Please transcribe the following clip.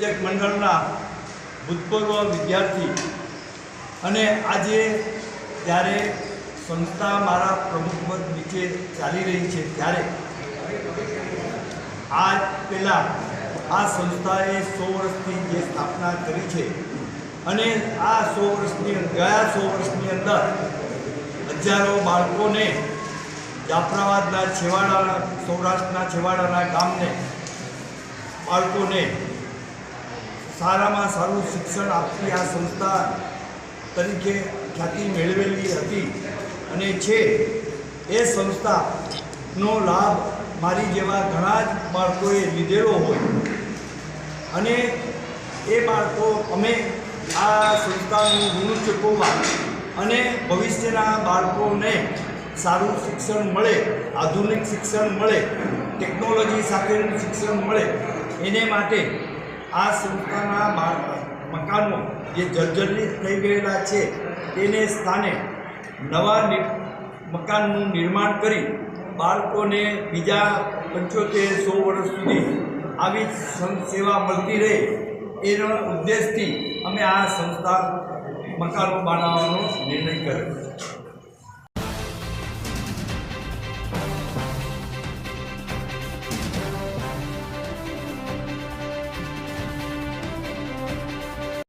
શિક્ષક મંડળના ભૂતપૂર્વ વિદ્યાર્થી. અને આજે જ્યારે સંસ્થા મારા પ્રમુખપદ નીચે ચાલી રહી છે ત્યારે આ પહેલાં આ સંસ્થાએ સો વર્ષથી જે સ્થાપના કરી છે અને આ સો વર્ષની ગયા સો વર્ષની અંદર હજારો બાળકોને જાફરાબાદના છેવાડાના, સૌરાષ્ટ્રના છેવાડાના ગામને બાળકોને સારામાં સારું શિક્ષણ આપતી આ સંસ્થા તરીકે ખ્યાતિ મેળવેલી હતી. અને છે, એ સંસ્થાનો લાભ મારી જેવા ઘણા જ બાળકોએ લીધેલો હોય. અને એ બાળકો અમે આ સંસ્થાનું ઋણ ચૂકવવા અને ભવિષ્યના બાળકોને સારું શિક્ષણ મળે, આધુનિક શિક્ષણ મળે, ટેકનોલોજી સાથેનું શિક્ષણ મળે, એને માટે આ સંસ્થાના મકાનો જે જર્જરિત થઈ ગયેલા છે, તેને સ્થાને નવા મકાનનું નિર્માણ કરી બાળકોને બીજા પંચોતેર સો વર્ષ સુધી આવી સેવા મળતી રહે એના ઉદ્દેશથી અમે આ સંસ્થા મકાનો બનાવવાનો નિર્ણય કર્યો.